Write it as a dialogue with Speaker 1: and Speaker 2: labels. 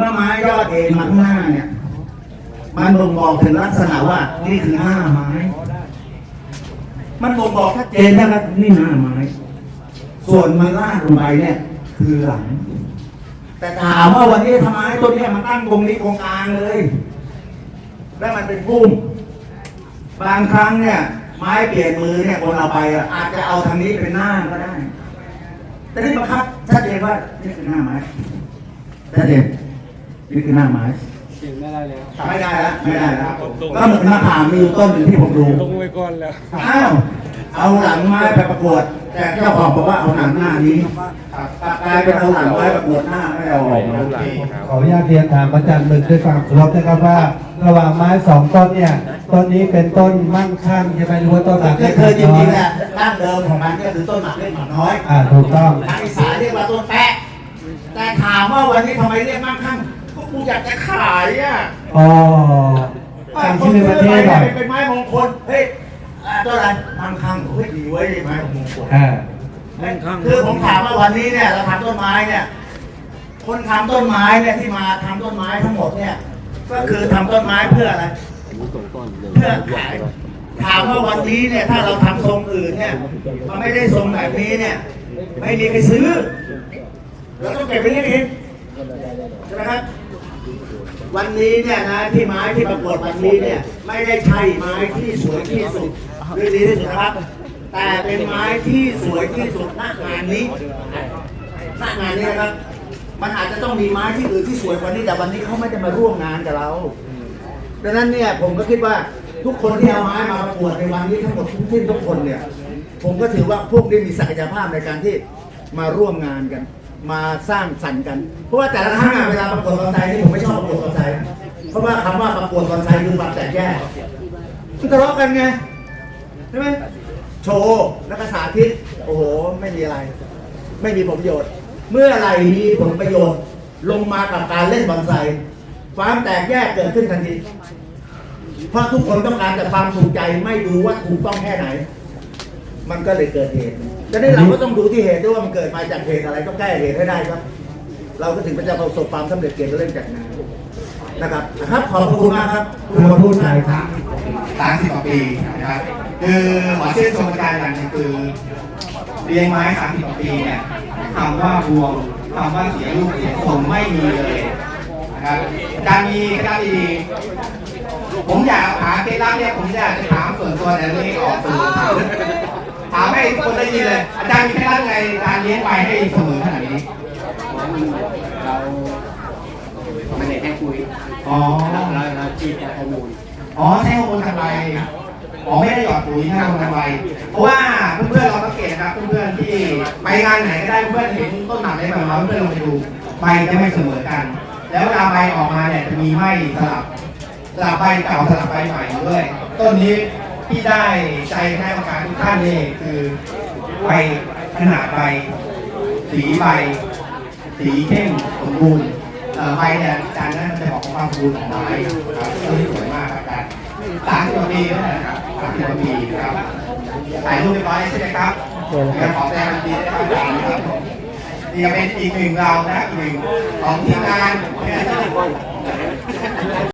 Speaker 1: มื่อไม้ยอดเอ็นมาข้างหน้าเนี่ย มันบ่งบอกถึงลักษณะว่านี่คือหน้าไม้ มันบ่งบอกชัดเจนนะครับนี่หน้าไม้ ส่วนมันลาดลงไปเนี่ย คือหลัง แต่ถามว่าวันนี้ทำไมต้นนี้มันตั้งตรงนี้ตรงกลางเลย แล้วมันเป็นพุ่มบางครั้งเนี่ย ไม้เปลี่ยนมือเนี่ยคนเอาไปอะอาจจะเอาทางนี้เป็นหน้าก็ได้ แต่นี่บังคับชัดเจนว่านี่คือหน้าไม้ชัดเจน นี่คือหน้าไม้
Speaker 2: เขียนไม่ได้แล้ว
Speaker 1: ไม่ได้แล้วไม่ได้แล้วก็เหมือนมะขามมีอยู่ต้นหนึ่งที่ผมดู
Speaker 2: ลงไว้ก่อนแล้ว
Speaker 1: อ้าวเอาหลังไม้ไปประกวด แต่เจ้าของบอกว่าเอาหลังหน้านี้กลายเป็นเอาหลังไม้ประกวดหน้าไม่เอาออกมา
Speaker 3: ขออนุญาตเรียนถามอาจารย์หมึกด้วยความเคารพนะครับว่า ระหว่างไม้สองต้นเนี่ยต้นนี้เป็นต้นมั่งคั่งใช่ไหมหรือว่าต้นหลักเล็ก
Speaker 1: คือจ
Speaker 3: น้อ
Speaker 1: ริ
Speaker 3: ย
Speaker 1: งๆแหละดั้งเดิมของมันก็คือต้นหมากเล็กหมากน้อย
Speaker 3: อ่าถูกต้อง
Speaker 1: ทางอีสานเรียกว่าต้นแปะแต่ถามว่าวันนี้ทำไมเรียกมั่งคั่ง ก็กูอยากจะขายอะ
Speaker 3: อ๋อตั้งชื่อประเทศหน่อย
Speaker 1: เป็นไม้มงคล เฮ้ยอ่าต้นอะไรมั่งคั่งเฮ้ยดีเว้ยไม้มงคล
Speaker 3: อ่า
Speaker 1: คือผมถามว่าวันนี้เนี่ยเราทำต้นไม้เนี่ย คนทำต้นไม้เนี่ยที่มาทำต้นไม้ทั้งหมดเนี่ย ก็คือทำต้นไม้เพื่ออะไร เพื่อขายถามว่าวันนี้เนี่ยถ้าเราทำทรงอื่นเนี่ย มันไม่ได้ทรงแบบนี้เนี่ย ไม่มีใครซื้อเราต้องเก็บไปเลี้ยงเองใช่ไหมครับ วันนี้เนี่ยนะที่ไม้ที่ประกวดวันนี้เนี่ยไม่ได้ใช่ไม้ที่สวยที่สุดหรือดีที่สุดนะครับ แต่เป็นไม้ที่สวยที่สุดณงานนี้ณงานนี้นะครับ มันอาจจะต้องมีไม้ที่อื่นที่สวยกว่านี้แต่วันนี้เขาไม่ได้มาร่วมงานกับเราดังนั้นเนี่ยผมก็คิดว่าทุกคนที่เอาไม้มาประกวดในวันนี้ทั้งหมดทุกที่ทุกคนเนี่ยผมก็ถือว่าพวกนี้มีศักยภาพในการที่มาร่วมงานกัน มาสร้างสรรค์กัน เพราะว่าแต่ละครั้งเวลา คำว่าประกวดบอนไซคือความแตกแยกคือทะเลาะกันไงใช่ไหมโชว์แล้วก็สาธิต โอ้โห ไม่มีอะไร ไม่มีผลประโยชน์ เมื่อไหร่มีผลประโยชน์ ลงมากับการเล่นบอนไซความแตกแยกเกิดขึ้นทันทีเพราะทุกคนต้องการแต่ความถูกใจไม่ดูว่าถูกต้องแค่ไหน มันก็เลยเกิดเหตุดังนั้นเราก็ต้องดูที่เหตุด้วยว่ามันเกิดมาจากเหตุอะไรก็แก้เหตุให้ได้ครับ เราก็ถึงจะประสบความสำเร็จเกี่ยวกับเรื่องจัดงาน นะครับนะครับ ขอบคุณมากครับ
Speaker 3: คำพูดไหนครับ
Speaker 4: สามสิบกว่าปีนะครับคือขอชื่นชมอาจารย์อย่างหนึงคือเรียนไม้สามสิบกว่าปีเนี่ยคำว่าบวมคำว่าเสียรูปเสียทรงไม่มีเลยนะครับอาจารย์มีเคล็ดลับดีๆผมอยากหาเคล็ดลับเนี่ยผมอยากจะถามส่วนตัวแต่นี้ออกสื่อถามถามให้ทุกคนได้ยินเลย อาจารย์มีเคล็ดลับไงการเลี้ยงไปให้เสมอขนาดนี้
Speaker 2: เราไม่ได้ให้ คุย
Speaker 4: อ๋อ
Speaker 2: เราเราจีบแต่ข้อมูล
Speaker 4: อ๋อใช้ฮอร์โมนทำลายอ๋อไม่ได้หยอดปุ๋ยใช้ฮอร์โมนทำลายเพราะว่าเพื่อนๆเราสังเกตนะครับเพื่อนๆที่ไปงานไหนก็ได้เพื่อนๆเห็นต้นหมากในแบบเราเพื่อนๆลงไปดูใบจะไม่เสมอกัน แล้วเวลาใบออกมาเนี่ยจะมีไหมสลับสลับใบเก่าสลับใบใหม่อยู่ด้วยต้นนี้ที่ได้ใจคณะกรรมการทุกท่านนี่คือใบขนาดใบ สีใบ สีเข้มสมบูรณ์ เอ่อใบเนี่ยอาจารย์นั้นจะบอกความสมบูรณ์ของไม้ครับต้นนี้สวยมากครับอาจารย์สามสิบกว่าปีแล้วนะครับสามสิบกว่าปีครับถ่ายรูปเรียบร้อยใช่ไหมครับเดี๋ยวขอแสดงความยินดีด้วยครับนี่ก็เป็นอีกหนึ่งเรานะอีกหนึ่งของทีมงาน